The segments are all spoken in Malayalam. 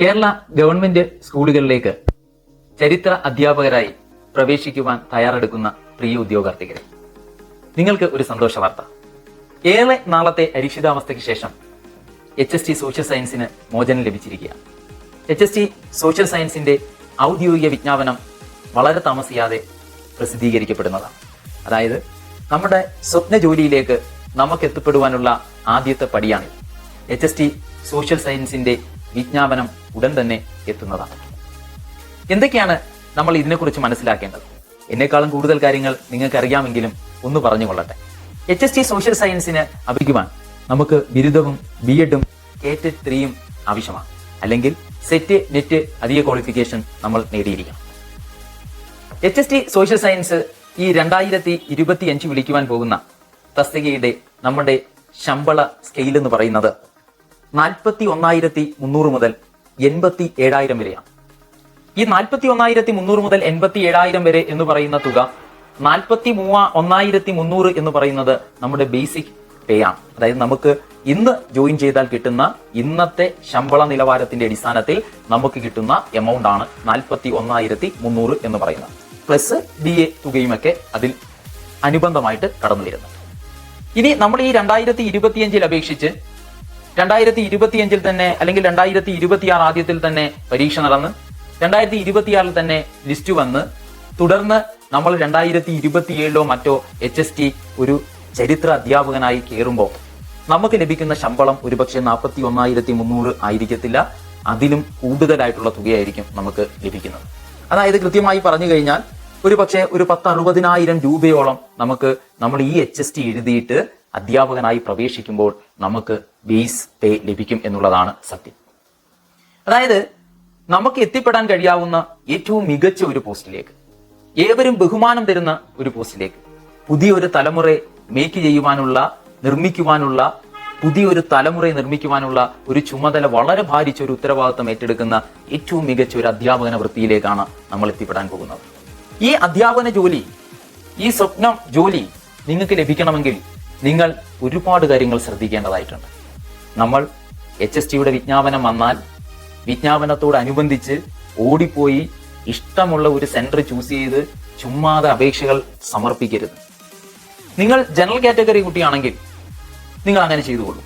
കേരള ഗവൺമെന്റ് സ്കൂളുകളിലേക്ക് ചരിത്ര അധ്യാപകരായി പ്രവേശിക്കുവാൻ തയ്യാറെടുക്കുന്ന പ്രിയ ഉദ്യോഗാർത്ഥികളെ നിങ്ങൾക്ക് ഒരു സന്തോഷ വാർത്ത. ഏറെ നാളത്തെ അരിക്ഷിതാവസ്ഥയ്ക്ക് ശേഷം എച്ച് എസ് ടി സോഷ്യൽ സയൻസിന് മോചനം ലഭിച്ചിരിക്കുകയാണ്. എച്ച് എസ് ടി സോഷ്യൽ സയൻസിന്റെ ഔദ്യോഗിക വിജ്ഞാപനം വളരെ താമസിയാതെ പ്രസിദ്ധീകരിക്കപ്പെടുന്നതാണ്. അതായത് നമ്മുടെ സ്വപ്ന ജോലിയിലേക്ക് നമുക്ക് എത്തിപ്പെടുവാനുള്ള ആദ്യത്തെ പടിയാണ് എച്ച് എസ് ടി സോഷ്യൽ സയൻസിന്റെ വിജ്ഞാപനം ഉടൻ തന്നെ എത്തുന്നതാണ്. എന്തൊക്കെയാണ് നമ്മൾ ഇതിനെക്കുറിച്ച് മനസ്സിലാക്കേണ്ടത്? എന്നെക്കാളും കൂടുതൽ കാര്യങ്ങൾ നിങ്ങൾക്ക് അറിയാമെങ്കിലും ഒന്ന് പറഞ്ഞുകൊള്ളട്ടെ. എച്ച് എസ് ടി സോഷ്യൽ സയൻസിന് അഭിക്കുവാൻ നമുക്ക് ബിരുദവും ബി എഡും കേറ്റ് ത്രീയും ആവശ്യമാണ്. അല്ലെങ്കിൽ സെറ്റ് നെറ്റ് അധിക ക്വാളിഫിക്കേഷൻ നമ്മൾ നേടിയിരിക്കണം. H S T social science ഈ രണ്ടായിരത്തി ഇരുപത്തി അഞ്ച് വിളിക്കുവാൻ പോകുന്ന തസ്തികയുടെ നമ്മുടെ ശമ്പള സ്കെയിൽ എന്ന് പറയുന്നത് നാൽപ്പത്തി ഒന്നായിരത്തി മുന്നൂറ് മുതൽ എൺപത്തി ഏഴായിരം വരെയാണ്. ഈ നാൽപ്പത്തി ഒന്നായിരത്തി മുന്നൂറ് മുതൽ എൺപത്തി ഏഴായിരം വരെ എന്ന് പറയുന്ന തുക നാൽപ്പത്തി മൂവ ഒന്നായിരത്തി മുന്നൂറ് എന്ന് പറയുന്നത് നമ്മുടെ ബേസിക് പേ ആണ്. അതായത് നമുക്ക് ഇന്ന് ജോയിൻ ചെയ്താൽ കിട്ടുന്ന ഇന്നത്തെ ശമ്പള നിലവാരത്തിന്റെ അടിസ്ഥാനത്തിൽ നമുക്ക് കിട്ടുന്ന എമൗണ്ട് ആണ് നാൽപ്പത്തി ഒന്നായിരത്തി മുന്നൂറ് എന്ന് പറയുന്നത്. പ്ലസ് ഡി എ തുകയുമൊക്കെ അതിൽ അനുബന്ധമായിട്ട് കടന്നു വരുന്നത്. ഇനി നമ്മൾ ഈ രണ്ടായിരത്തി ഇരുപത്തിയഞ്ചിൽ അപേക്ഷിച്ച് രണ്ടായിരത്തി ഇരുപത്തിയഞ്ചിൽ തന്നെ അല്ലെങ്കിൽ രണ്ടായിരത്തി ഇരുപത്തിയാറ് ആദ്യത്തിൽ തന്നെ പരീക്ഷ നടന്ന് രണ്ടായിരത്തി ഇരുപത്തിയാറിൽ തന്നെ ലിസ്റ്റ് വന്ന് തുടർന്ന് നമ്മൾ രണ്ടായിരത്തി ഇരുപത്തിയേഴിലോ മറ്റോ എച്ച് എസ് ടി ഒരു ചരിത്ര അധ്യാപകനായി കയറുമ്പോൾ നമുക്ക് ലഭിക്കുന്ന ശമ്പളം ഒരുപക്ഷെ നാൽപ്പത്തി ഒന്നായിരത്തി മുന്നൂറ് ആയിരിക്കത്തില്ല. അതിലും കൂടുതലായിട്ടുള്ള തുകയായിരിക്കും നമുക്ക് ലഭിക്കുന്നത്. അതായത് കൃത്യമായി പറഞ്ഞു കഴിഞ്ഞാൽ ഒരു പക്ഷേ ഒരു പത്ത് അറുപതിനായിരം രൂപയോളം നമുക്ക് നമ്മൾ ഈ എച്ച് എസ് ടി എഴുതിയിട്ട് അധ്യാപകനായി പ്രവേശിക്കുമ്പോൾ നമുക്ക് ബേസ് പേ ലഭിക്കും എന്നുള്ളതാണ് സത്യം. അതായത് നമുക്ക് എത്തിപ്പെടാൻ കഴിയാവുന്ന ഏറ്റവും മികച്ച ഒരു പോസ്റ്റിലേക്ക് ഏവരും ബഹുമാനം തരുന്ന ഒരു പോസ്റ്റിലേക്ക് പുതിയൊരു തലമുറയെ മേക്ക് ചെയ്യുവാനുള്ള നിർമ്മിക്കുവാനുള്ള പുതിയൊരു തലമുറയെ നിർമ്മിക്കുവാനുള്ള ഒരു ചുമതല വളരെ ഭാരിച്ച ഒരു ഉത്തരവാദിത്തം ഏറ്റെടുക്കുന്ന ഏറ്റവും മികച്ച ഒരു അധ്യാപന വൃത്തിയിലേക്കാണ് നമ്മൾ എത്തിപ്പെടാൻ പോകുന്നത്. ഈ അധ്യാപന ജോലി ഈ സ്വപ്നം ജോലി നിങ്ങൾക്ക് ലഭിക്കണമെങ്കിൽ നിങ്ങൾ ഒരുപാട് കാര്യങ്ങൾ ശ്രദ്ധിക്കേണ്ടതായിട്ടുണ്ട്. നമ്മൾ എച്ച് എസ് ടിയുടെ വിജ്ഞാപനം വന്നാൽ വിജ്ഞാപനത്തോടനുബന്ധിച്ച് ഓടിപ്പോയി ഇഷ്ടമുള്ള ഒരു സെന്റർ ചൂസ് ചെയ്ത് ചുമ്മാതെ അപേക്ഷകൾ സമർപ്പിക്കരുത്. നിങ്ങൾ ജനറൽ കാറ്റഗറി കുട്ടിയാണെങ്കിൽ നിങ്ങൾ അങ്ങനെ ചെയ്തുകൊള്ളൂ.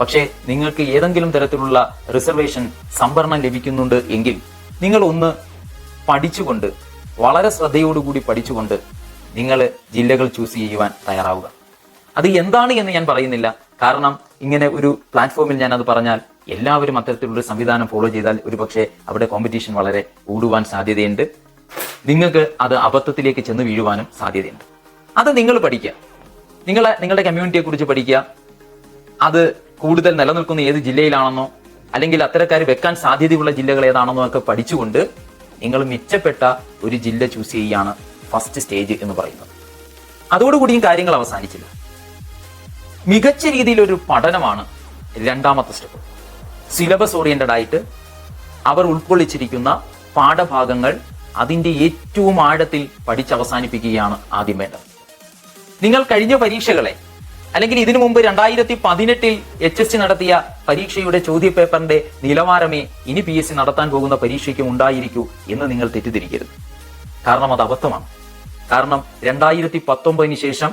പക്ഷേ നിങ്ങൾക്ക് ഏതെങ്കിലും തരത്തിലുള്ള റിസർവേഷൻ സംവരണം ലഭിക്കുന്നുണ്ട് എങ്കിൽ നിങ്ങൾ ഒന്ന് പഠിച്ചുകൊണ്ട് വളരെ ശ്രദ്ധയോടുകൂടി പഠിച്ചുകൊണ്ട് നിങ്ങൾ ജില്ലകൾ ചൂസ് ചെയ്യുവാൻ തയ്യാറാവുക. അത് എന്താണ് എന്ന് ഞാൻ പറയുന്നില്ല. കാരണം ഇങ്ങനെ ഒരു പ്ലാറ്റ്ഫോമിൽ ഞാൻ അത് പറഞ്ഞാൽ എല്ലാവരും അത്തരത്തിലുള്ള സംവിധാനം ഫോളോ ചെയ്താൽ ഒരുപക്ഷെ അവിടെ കോമ്പറ്റീഷൻ വളരെ കൂടുവാൻ സാധ്യതയുണ്ട്. നിങ്ങൾക്ക് അത് അബദ്ധത്തിലേക്ക് ചെന്ന് വീഴുവാനും സാധ്യതയുണ്ട്. അത് നിങ്ങൾ പഠിക്കുക. നിങ്ങളെ നിങ്ങളുടെ കമ്മ്യൂണിറ്റിയെ കുറിച്ച് പഠിക്കുക. അത് കൂടുതൽ നിലനിൽക്കുന്ന ഏത് ജില്ലയിലാണെന്നോ അല്ലെങ്കിൽ അത്തരക്കാർ വെക്കാൻ സാധ്യതയുള്ള ജില്ലകൾ ഏതാണെന്നോ ഒക്കെ പഠിച്ചുകൊണ്ട് നിങ്ങൾ മെച്ചപ്പെട്ട ഒരു ജില്ല ചൂസ് ചെയ്യുകയാണ് ഫസ്റ്റ് സ്റ്റേജ് എന്ന് പറയുന്നത്. അതോടുകൂടിയും കാര്യങ്ങൾ അവസാനിച്ചില്ല. മികച്ച രീതിയിലൊരു പഠനമാണ് രണ്ടാമത്തെ സ്റ്റെപ്പ് സിലബസ് ഓറിയന്റഡ് ആയിട്ട് അവർ ഉൾക്കൊള്ളിച്ചിരിക്കുന്ന പാഠഭാഗങ്ങൾ അതിന്റെ ഏറ്റവും ആഴത്തിൽ പഠിച്ചവസാനിപ്പിക്കുകയാണ് ആദ്യം വേണ്ടത്. നിങ്ങൾ കഴിഞ്ഞ പരീക്ഷകളെ അല്ലെങ്കിൽ ഇതിനു മുമ്പ് രണ്ടായിരത്തി പതിനെട്ടിൽ എച്ച് എസ് സി നടത്തിയ പരീക്ഷയുടെ ചോദ്യപേപ്പറിന്റെ നിലവാരമേ ഇനി പി എസ് സി നടത്താൻ പോകുന്ന പരീക്ഷയ്ക്കും ഉണ്ടായിരിക്കൂ എന്ന് നിങ്ങൾ തെറ്റിദ്ധരിക്കരുത്. കാരണം അത് അബദ്ധമാണ്. കാരണം രണ്ടായിരത്തി പത്തൊമ്പതിന് ശേഷം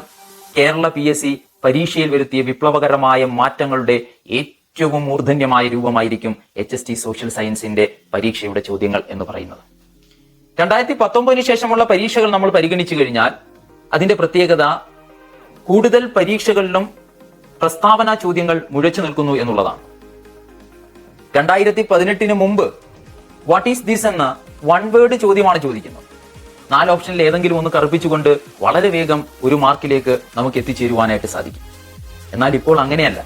കേരള പി എസ് സി പരീക്ഷയിൽ വരുത്തിയ വിപ്ലവകരമായ മാറ്റങ്ങളുടെ ഏറ്റവും മൂർധന്യമായ രൂപമായിരിക്കും എച്ച് എസ് ടി സോഷ്യൽ സയൻസിന്റെ പരീക്ഷയുടെ ചോദ്യങ്ങൾ എന്ന് പറയുന്നത്. രണ്ടായിരത്തി പത്തൊമ്പതിന് ശേഷമുള്ള പരീക്ഷകൾ നമ്മൾ പരിഗണിച്ചു കഴിഞ്ഞാൽ അതിന്റെ പ്രത്യേകത കൂടുതൽ പരീക്ഷകളിലും പ്രസ്താവന ചോദ്യങ്ങൾ മുഴച്ചു നിൽക്കുന്നു എന്നുള്ളതാണ്. രണ്ടായിരത്തി പതിനെട്ടിന് മുമ്പ് വാട്ട് ഈസ് ദിസ് എന്ന വൺ വേർഡ് ചോദ്യമാണ് ചോദിക്കുന്നത്. നാല് ഓപ്ഷനിൽ ഏതെങ്കിലും ഒന്ന് കറുപ്പിച്ചുകൊണ്ട് വളരെ വേഗം ഒരു മാർക്കിലേക്ക് നമുക്ക് എത്തിച്ചേരുവാനായിട്ട് സാധിക്കും. എന്നാൽ ഇപ്പോൾ അങ്ങനെയല്ല.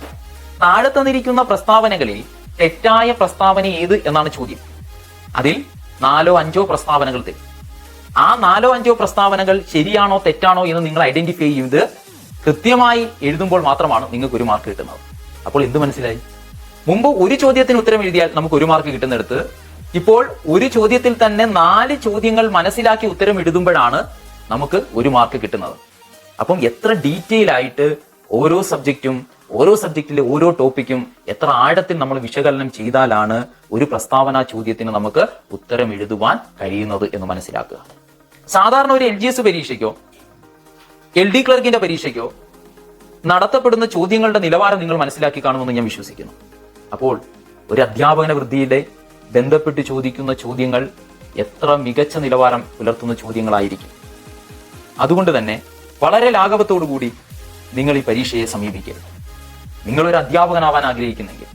താഴെ തന്നിരിക്കുന്ന പ്രസ്താവനകളിൽ തെറ്റായ പ്രസ്താവന ഏത് എന്നാണ് ചോദ്യം. അതിൽ നാലോ അഞ്ചോ പ്രസ്താവനകൾ തരും. ആ നാലോ അഞ്ചോ പ്രസ്താവനകൾ ശരിയാണോ തെറ്റാണോ എന്ന് നിങ്ങൾ ഐഡന്റിഫൈ ചെയ്ത് കൃത്യമായി എഴുതുമ്പോൾ മാത്രമാണ് നിങ്ങൾക്ക് ഒരു മാർക്ക് കിട്ടുന്നത്. അപ്പോൾ എന്ത് മനസ്സിലായി? മുമ്പ് ഒരു ചോദ്യത്തിന് ഉത്തരം എഴുതിയാൽ നമുക്ക് ഒരു മാർക്ക് കിട്ടുന്നിടത്ത് ഇപ്പോൾ ഒരു ചോദ്യത്തിൽ തന്നെ നാല് ചോദ്യങ്ങൾ മനസ്സിലാക്കി ഉത്തരം എഴുതുമ്പോഴാണ് നമുക്ക് ഒരു മാർക്ക് കിട്ടുന്നത്. അപ്പം എത്ര ഡീറ്റെയിൽ ആയിട്ട് ഓരോ സബ്ജക്റ്റും ഓരോ സബ്ജക്റ്റിലെ ഓരോ ടോപ്പിക്കും എത്ര ആഴത്തിൽ നമ്മൾ വിശകലനം ചെയ്താലാണ് ഒരു പ്രസ്താവന ചോദ്യത്തിന് നമുക്ക് ഉത്തരം എഴുതുവാൻ കഴിയുന്നത് എന്ന് മനസ്സിലാക്കുക. സാധാരണ ഒരു എൽ ജി എസ് പരീക്ഷയ്ക്കോ എൽ ഡി ക്ലർക്കിന്റെ പരീക്ഷയ്ക്കോ നടത്തപ്പെടുന്ന ചോദ്യങ്ങളുടെ നിലവാരം നിങ്ങൾ മനസ്സിലാക്കി കാണുമെന്ന് ഞാൻ വിശ്വസിക്കുന്നു. അപ്പോൾ ഒരു അധ്യാപകന വൃത്തിയുടെ ബന്ധപ്പെട്ട് ചോദിക്കുന്ന ചോദ്യങ്ങൾ എത്ര മികച്ച നിലവാരം പുലർത്തുന്ന ചോദ്യങ്ങളായിരിക്കും. അതുകൊണ്ട് തന്നെ വളരെ കൂടി നിങ്ങൾ ഈ പരീക്ഷയെ സമീപിക്കരുത്. നിങ്ങളൊരു അധ്യാപകനാവാൻ ആഗ്രഹിക്കുന്നെങ്കിൽ.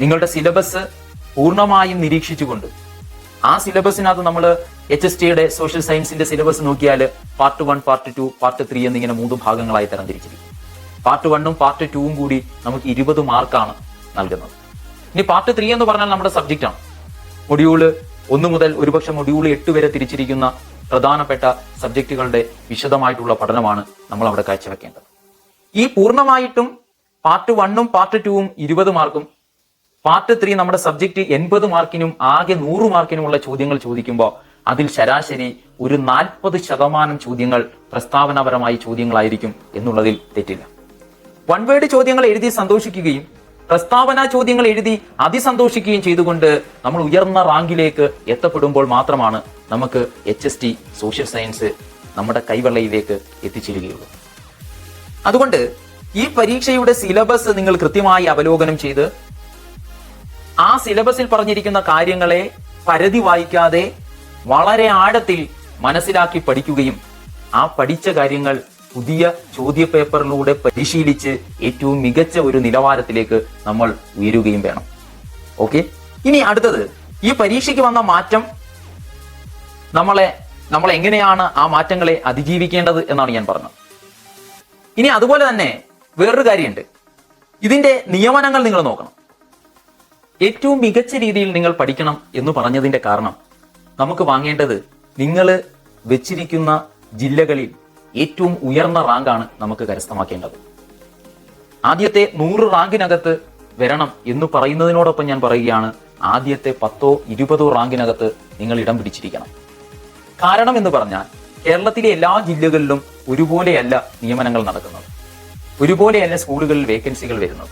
നിങ്ങളുടെ സിലബസ് പൂർണമായും നിരീക്ഷിച്ചുകൊണ്ട് ആ സിലബസിനകത്ത് നമ്മൾ എച്ച് എസ് ടിയുടെ സോഷ്യൽ സയൻസിന്റെ സിലബസ് നോക്കിയാൽ part one part two part three എന്നിങ്ങനെ മൂന്ന് ഭാഗങ്ങളായി തരംതിരിച്ചിരിക്കും. പാർട്ട് വണ്ണും പാർട്ട് ടുവും കൂടി നമുക്ക് ഇരുപത് മാർക്കാണ് നൽകുന്നത്. ഇനി പാർട്ട് ത്രീ എന്ന് പറഞ്ഞാൽ നമ്മുടെ സബ്ജക്റ്റ് ആണ്. മൊഡ്യൂൾ ഒന്ന് മുതൽ ഒരുപക്ഷെ മൊഡ്യൂൾ എട്ട് വരെ തിരിച്ചിരിക്കുന്ന പ്രധാനപ്പെട്ട സബ്ജക്റ്റുകളുടെ വിശദമായിട്ടുള്ള പഠനമാണ് നമ്മൾ അവിടെ കാഴ്ചവെക്കേണ്ടത്. ഈ പൂർണമായിട്ടും പാർട്ട് വണ്ണും പാർട്ട് ടൂവും ഇരുപത് മാർക്കും പാർട്ട് ത്രീ നമ്മുടെ സബ്ജക്റ്റ് എൺപത് മാർക്കിനും ആകെ നൂറ് മാർക്കിനുമുള്ള ചോദ്യങ്ങൾ ചോദിക്കുമ്പോൾ അതിൽ ശരാശരി ഒരു നാൽപ്പത് ശതമാനം ചോദ്യങ്ങൾ പ്രസ്താവനാപരമായ ചോദ്യങ്ങളായിരിക്കും എന്നുള്ളതിൽ തെറ്റില്ല. വൺ വേർഡ് ചോദ്യങ്ങൾ എഴുതി സന്തോഷിക്കുകയും പ്രസ്താവന ചോദ്യങ്ങൾ എഴുതി അതിസന്തോഷിക്കുകയും ചെയ്തുകൊണ്ട് നമ്മൾ ഉയർന്ന റാങ്കിലേക്ക് എത്തപ്പെടുമ്പോൾ മാത്രമാണ് നമുക്ക് H S T social science നമ്മുടെ കൈവെള്ളയിലേക്ക് എത്തിച്ചേരുകയുള്ളൂ. അതുകൊണ്ട് ഈ പരീക്ഷയുടെ സിലബസ് നിങ്ങൾ കൃത്യമായി അവലോകനം ചെയ്ത് ആ സിലബസിൽ പറഞ്ഞിരിക്കുന്ന കാര്യങ്ങളെ പരതി വായിക്കാതെ വളരെ ആഴത്തിൽ മനസ്സിലാക്കി പഠിക്കുകയും ആ പഠിച്ച കാര്യങ്ങൾ പുതിയ ചോദ്യപേപ്പറിലൂടെ പരിശീലിച്ച് ഏറ്റവും മികച്ച ഒരു നിലവാരത്തിലേക്ക് നമ്മൾ ഉയരുകയും വേണം. ഓക്കെ? ഇനി അടുത്തത് ഈ പരീക്ഷയ്ക്ക് വന്ന മാറ്റം നമ്മളെ നമ്മൾ എങ്ങനെയാണ് ആ മാറ്റങ്ങളെ അതിജീവിക്കേണ്ടത് എന്നാണ് ഞാൻ പറഞ്ഞത്. ഇനി അതുപോലെ തന്നെ വേറൊരു കാര്യമുണ്ട്. ഇതിന്റെ നിയമനങ്ങൾ നിങ്ങൾ നോക്കണം. ഏറ്റവും മികച്ച രീതിയിൽ നിങ്ങൾ പഠിക്കണം എന്ന് പറഞ്ഞതിന്റെ കാരണം നമുക്ക് വാങ്ങേണ്ടത് നിങ്ങൾ വെച്ചിരിക്കുന്ന ജില്ലകളിൽ ഏറ്റവും ഉയർന്ന റാങ്കാണ് നമുക്ക് കരസ്ഥമാക്കേണ്ടത്. ആദ്യത്തെ നൂറ് റാങ്കിനകത്ത് വരണം എന്ന് പറയുന്നതിനോടൊപ്പം ഞാൻ പറയുകയാണ് ആദ്യത്തെ പത്തോ ഇരുപതോ റാങ്കിനകത്ത് നിങ്ങൾ ഇടം പിടിച്ചിരിക്കണം. കാരണം എന്ന് പറഞ്ഞാൽ കേരളത്തിലെ എല്ലാ ജില്ലകളിലും ഒരുപോലെയല്ല നിയമനങ്ങൾ നടക്കുന്നത്. ഒരുപോലെയല്ല സ്കൂളുകളിൽ വേക്കൻസികൾ വരുന്നത്.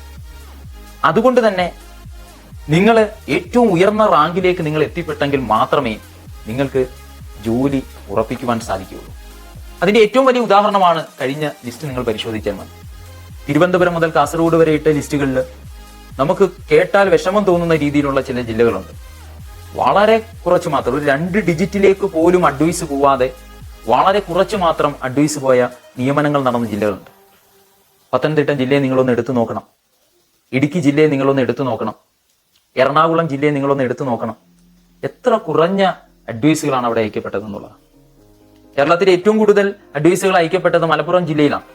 അതുകൊണ്ട് തന്നെ നിങ്ങൾ ഏറ്റവും ഉയർന്ന റാങ്കിലേക്ക് നിങ്ങൾ എത്തിപ്പെട്ടെങ്കിൽ മാത്രമേ നിങ്ങൾക്ക് ജോലി ഉറപ്പിക്കുവാൻ സാധിക്കുകയുള്ളൂ. അതിന്റെ ഏറ്റവും വലിയ ഉദാഹരണമാണ് കഴിഞ്ഞ ലിസ്റ്റ് നിങ്ങൾ പരിശോധിച്ചാൽ മതി തിരുവനന്തപുരം മുതൽ കാസർഗോഡ് വരെ ഇട്ട ലിസ്റ്റുകളിൽ നമുക്ക് കേട്ടാൽ വിഷമം തോന്നുന്ന രീതിയിലുള്ള ചില ജില്ലകളുണ്ട്. വളരെ കുറച്ച് മാത്രം ഒരു രണ്ട് ഡിജിറ്റിലേക്ക് പോലും അഡ്വൈസ് പോവാതെ വളരെ കുറച്ച് മാത്രം അഡ്വൈസ് പോയ നിയമനങ്ങൾ നടന്ന ജില്ലകളുണ്ട്. പത്തനംതിട്ട ജില്ലയെ നിങ്ങളൊന്ന് എടുത്തു നോക്കണം. ഇടുക്കി ജില്ലയെ നിങ്ങളൊന്ന് എടുത്തു നോക്കണം. എറണാകുളം ജില്ലയെ നിങ്ങളൊന്ന് എടുത്തു നോക്കണം. എത്ര കുറഞ്ഞ അഡ്വൈസുകളാണ് അവിടെ അയക്കപ്പെട്ടത് എന്നുള്ളത് കേരളത്തിൽ ഏറ്റവും കൂടുതൽ അഡ്വൈസുകൾ അയക്കപ്പെട്ടത് മലപ്പുറം ജില്ലയിലാണ്.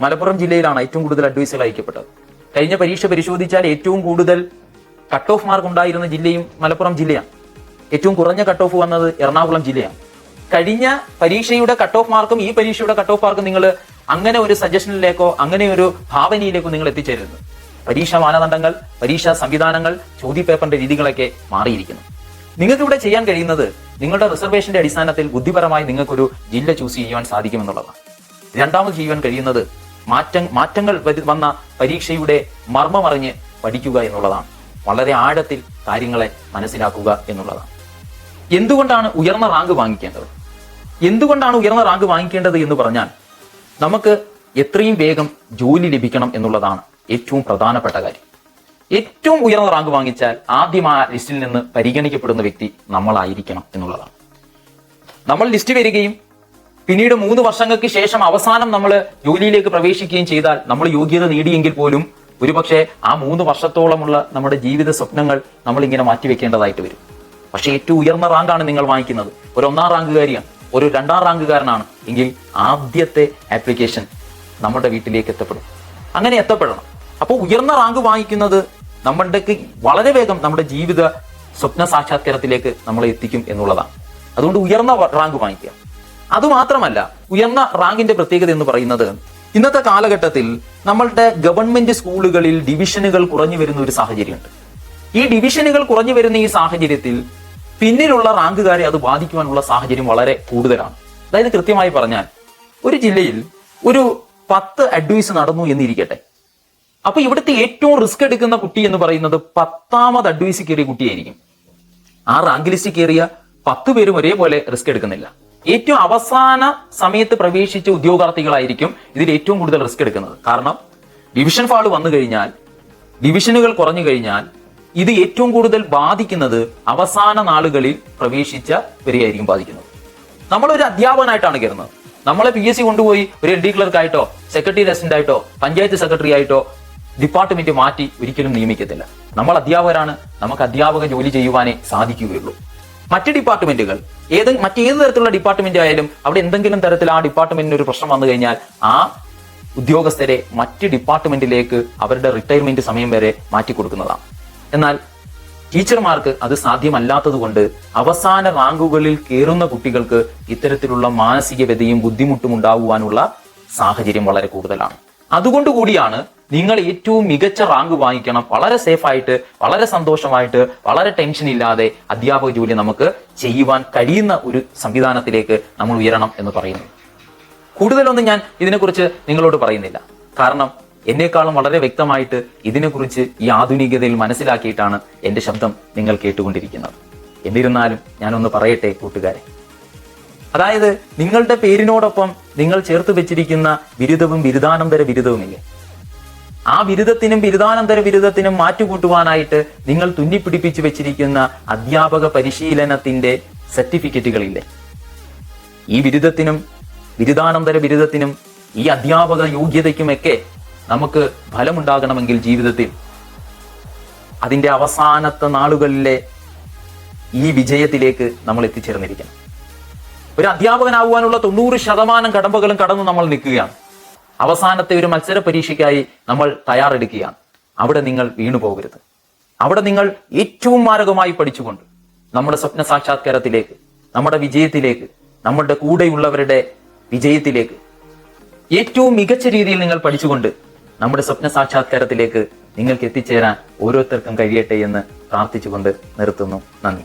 മലപ്പുറം ജില്ലയിലാണ് ഏറ്റവും കൂടുതൽ അഡ്വൈസുകൾ അയക്കപ്പെട്ടത്. കഴിഞ്ഞ പരീക്ഷ പരിശോധിച്ചാൽ ഏറ്റവും കൂടുതൽ കട്ട് ഓഫ് മാർക്ക് ഉണ്ടായിരുന്ന ജില്ലയും മലപ്പുറം ജില്ലയാണ്. ഏറ്റവും കുറഞ്ഞ കട്ട് ഓഫ് വന്നത് എറണാകുളം ജില്ലയാണ്. കഴിഞ്ഞ പരീക്ഷയുടെ കട്ട് ഓഫ് മാർക്കും ഈ പരീക്ഷയുടെ കട്ട് ഓഫ് മാർക്കും നിങ്ങൾ അങ്ങനെ ഒരു സജഷനിലേക്കോ അങ്ങനെ ഒരു ഭാവനയിലേക്കോ നിങ്ങൾ എത്തിച്ചേരുന്നു പരീക്ഷാ മാനദണ്ഡങ്ങൾ പരീക്ഷാ സംവിധാനങ്ങൾ ചോദ്യപേപ്പറിന്റെ രീതികളൊക്കെ മാറിയിരിക്കുന്നു. നിങ്ങൾക്ക് ഇവിടെ ചെയ്യാൻ കഴിയുന്നത് നിങ്ങളുടെ റിസർവേഷന്റെ അടിസ്ഥാനത്തിൽ ബുദ്ധിപരമായി നിങ്ങൾക്കൊരു ജില്ല ചൂസ് ചെയ്യുവാൻ സാധിക്കുമെന്നുള്ളതാണ്. രണ്ടാമത് ചെയ്യുവാൻ കഴിയുന്നത് മാറ്റം മാറ്റങ്ങൾ വന്ന പരീക്ഷയുടെ മർമ്മമറിഞ്ഞ് പഠിക്കുക എന്നുള്ളതാണ്. വളരെ ആഴത്തിൽ കാര്യങ്ങളെ മനസ്സിലാക്കുക എന്നുള്ളതാണ്. എന്തുകൊണ്ടാണ് ഉയർന്ന റാങ്ക് വാങ്ങിക്കേണ്ടത്? എന്തുകൊണ്ടാണ് ഉയർന്ന റാങ്ക് വാങ്ങിക്കേണ്ടത് എന്ന് പറഞ്ഞാൽ നമുക്ക് എത്രയും വേഗം ജോലി ലഭിക്കണം എന്നുള്ളതാണ് ഏറ്റവും പ്രധാനപ്പെട്ട കാര്യം. ഏറ്റവും ഉയർന്ന റാങ്ക് വാങ്ങിച്ചാൽ ആദ്യം ആ ലിസ്റ്റിൽ നിന്ന് പരിഗണിക്കപ്പെടുന്ന വ്യക്തി നമ്മളായിരിക്കണം എന്നുള്ളതാണ്. നമ്മൾ ലിസ്റ്റ് വരികയും പിന്നീട് മൂന്ന് വർഷങ്ങൾക്ക് ശേഷം അവസാനം നമ്മൾ ജോലിയിലേക്ക് പ്രവേശിക്കുകയും ചെയ്താൽ നമ്മൾ യോഗ്യത നേടിയെങ്കിൽ പോലും ഒരുപക്ഷെ ആ മൂന്ന് വർഷത്തോളമുള്ള നമ്മുടെ ജീവിത സ്വപ്നങ്ങൾ നമ്മൾ ഇങ്ങനെ മാറ്റിവെക്കേണ്ടതായിട്ട് വരും. പക്ഷേ ഏറ്റവും ഉയർന്ന റാങ്കാണ് നിങ്ങൾ വാങ്ങിക്കുന്നത്. ഒരു ഒന്നാം റാങ്കുകാരിയാണ് ഒരു രണ്ടാം റാങ്കുകാരനാണ് എങ്കിൽ ആദ്യത്തെ ആപ്ലിക്കേഷൻ നമ്മുടെ വീട്ടിലേക്ക് എത്തപ്പെടും. അങ്ങനെ എത്തപ്പെടണം. അപ്പോൾ ഉയർന്ന റാങ്ക് വാങ്ങിക്കുന്നത് നമ്മളുടെ വളരെ വേഗം നമ്മുടെ ജീവിത സ്വപ്ന സാക്ഷാത്കാരത്തിലേക്ക് നമ്മളെ എത്തിക്കും എന്നുള്ളതാണ്. അതുകൊണ്ട് ഉയർന്ന റാങ്ക് വാങ്ങിക്കുക. അതുമാത്രമല്ല ഉയർന്ന റാങ്കിന്റെ പ്രത്യേകത എന്ന് പറയുന്നത് ഇന്നത്തെ കാലഘട്ടത്തിൽ നമ്മളുടെ ഗവൺമെന്റ് സ്കൂളുകളിൽ ഡിവിഷനുകൾ കുറഞ്ഞു വരുന്ന ഒരു സാഹചര്യമുണ്ട്. ഈ ഡിവിഷനുകൾ കുറഞ്ഞു വരുന്ന ഈ സാഹചര്യത്തിൽ പിന്നിലുള്ള റാങ്കുകാരെ അത് ബാധിക്കുവാനുള്ള സാഹചര്യം വളരെ കൂടുതലാണ്. അതായത് കൃത്യമായി പറഞ്ഞാൽ ഒരു ജില്ലയിൽ ഒരു പത്ത് അഡ്വൈസ് നടന്നു എന്നിരിക്കട്ടെ. അപ്പൊ ഇവിടുത്തെ ഏറ്റവും റിസ്ക് എടുക്കുന്ന കുട്ടി എന്ന് പറയുന്നത് പത്താമത് അഡ്വൈസ് കയറിയ കുട്ടിയായിരിക്കും. ആ റാങ്ക് ലിസ്റ്റ് കയറിയ പത്ത് പേരും ഒരേപോലെ റിസ്ക് എടുക്കുന്നില്ല. ഏറ്റവും അവസാന സമയത്ത് പ്രവേശിച്ച ഉദ്യോഗാർത്ഥികളായിരിക്കും ഇതിൽ ഏറ്റവും കൂടുതൽ റിസ്ക് എടുക്കുന്നത്. കാരണം ഡിവിഷൻ ഫാൾ വന്നു കഴിഞ്ഞാൽ ഡിവിഷനുകൾ കുറഞ്ഞു കഴിഞ്ഞാൽ ഇത് ഏറ്റവും കൂടുതൽ ബാധിക്കുന്നത് അവസാന നാളുകളിൽ പ്രവേശിച്ച പ്രവേശിച്ചവരെയായിരിക്കും ബാധിക്കുന്നത്. നമ്മളൊരു അധ്യാപകനായിട്ടാണ് കയറുന്നത്. നമ്മളെ പി എസ് സി കൊണ്ടുപോയി ഒരു എൽ ഡി ക്ലർക്ക് ആയിട്ടോ സെക്രട്ടറി റെസിഡന്റ് ആയിട്ടോ പഞ്ചായത്ത് സെക്രട്ടറി ആയിട്ടോ ഡിപ്പാർട്ട്മെന്റ് മാറ്റി ഒരിക്കലും നിയമിക്കത്തില്ല. നമ്മൾ അധ്യാപകരാണ് നമുക്ക് അധ്യാപക ജോലി ചെയ്യുവാനേ സാധിക്കുകയുള്ളൂ. മറ്റ് ഡിപ്പാർട്ട്മെന്റുകൾ ഏത് മറ്റേത് തരത്തിലുള്ള ഡിപ്പാർട്ട്മെന്റ് ആയാലും അവിടെ എന്തെങ്കിലും തരത്തിൽ ആ ഡിപ്പാർട്ട്മെന്റിന് ഒരു പ്രശ്നം വന്നു കഴിഞ്ഞാൽ ആ ഉദ്യോഗസ്ഥരെ മറ്റ് ഡിപ്പാർട്ട്മെന്റിലേക്ക് അവരുടെ റിട്ടയർമെന്റ് സമയം വരെ മാറ്റി കൊടുക്കുന്നതാണ്. എന്നാൽ ടീച്ചർമാർക്ക് അത് സാധ്യമല്ലാത്തതുകൊണ്ട് അവസാന റാങ്കുകളിൽ കയറുന്ന കുട്ടികൾക്ക് ഇത്തരത്തിലുള്ള മാനസിക വ്യതയും ബുദ്ധിമുട്ടും ഉണ്ടാകുവാനുള്ള സാഹചര്യം വളരെ കൂടുതലാണ്. അതുകൊണ്ട് കൂടിയാണ് നിങ്ങൾ ഏറ്റവും മികച്ച റാങ്ക് വാങ്ങിക്കണം. വളരെ സേഫ് ആയിട്ട് വളരെ സന്തോഷമായിട്ട് വളരെ ടെൻഷൻ ഇല്ലാതെ അധ്യാപക ജോലി നമുക്ക് ചെയ്യുവാൻ കഴിയുന്ന ഒരു സംവിധാനത്തിലേക്ക് നമ്മൾ ഉയരണം എന്ന് പറയുന്നു. കൂടുതലൊന്നും ഞാൻ ഇതിനെക്കുറിച്ച് നിങ്ങളോട് പറയുന്നില്ല. കാരണം എന്നെക്കാളും വളരെ വ്യക്തമായിട്ട് ഇതിനെക്കുറിച്ച് ഈ ആധുനികതയിൽ മനസ്സിലാക്കിയിട്ടാണ് എന്റെ ശബ്ദം നിങ്ങൾ കേട്ടുകൊണ്ടിരിക്കുന്നത്. എന്നിരുന്നാലും ഞാനൊന്ന് പറയട്ടെ കൂട്ടുകാരെ. അതായത് നിങ്ങളുടെ പേരിനോടൊപ്പം നിങ്ങൾ ചേർത്ത് വെച്ചിരിക്കുന്ന ബിരുദവും ബിരുദാനന്തര ബിരുദവുമില്ലേ? ആ ബിരുദത്തിനും ബിരുദാനന്തര ബിരുദത്തിനും മാറ്റുകൂട്ടുവാനായിട്ട് നിങ്ങൾ തുന്നിപ്പിടിപ്പിച്ച് വെച്ചിരിക്കുന്ന അധ്യാപക പരിശീലനത്തിന്റെ സർട്ടിഫിക്കറ്റുകളില്ലേ? ഈ ബിരുദത്തിനും ബിരുദാനന്തര ബിരുദത്തിനും ഈ അധ്യാപക യോഗ്യതയ്ക്കുമൊക്കെ നമുക്ക് ഫലമുണ്ടാകണമെങ്കിൽ ജീവിതത്തിൽ. അതിന്റെ അവസാനത്തെ നാളുകളിലെ ഈ വിജയത്തിലേക്ക് നമ്മൾ എത്തിച്ചേർന്നിരിക്കണം. ഒരു അധ്യാപകനാകുവാനുള്ള തൊണ്ണൂറ് ശതമാനം കടമ്പകളും കടന്ന് നമ്മൾ നിൽക്കുകയാണ്. അവസാനത്തെ ഒരു മത്സര പരീക്ഷയ്ക്കായി നമ്മൾ തയ്യാറെടുക്കുകയാണ്. അവിടെ നിങ്ങൾ വീണു പോകരുത്. അവിടെ നിങ്ങൾ ഏറ്റവും മാരകമായി പഠിച്ചുകൊണ്ട് നമ്മുടെ സ്വപ്ന സാക്ഷാത്കാരത്തിലേക്ക് നമ്മുടെ വിജയത്തിലേക്ക് നമ്മുടെ കൂടെയുള്ളവരുടെ വിജയത്തിലേക്ക് ഏറ്റവും മികച്ച രീതിയിൽ നിങ്ങൾ പഠിച്ചുകൊണ്ട് നമ്മുടെ സ്വപ്ന സാക്ഷാത്കാരത്തിലേക്ക് നിങ്ങൾക്ക് എത്തിച്ചേരാൻ ഓരോരുത്തർക്കും കഴിയട്ടെ എന്ന് പ്രാർത്ഥിച്ചുകൊണ്ട് നിർത്തുന്നു. നന്ദി.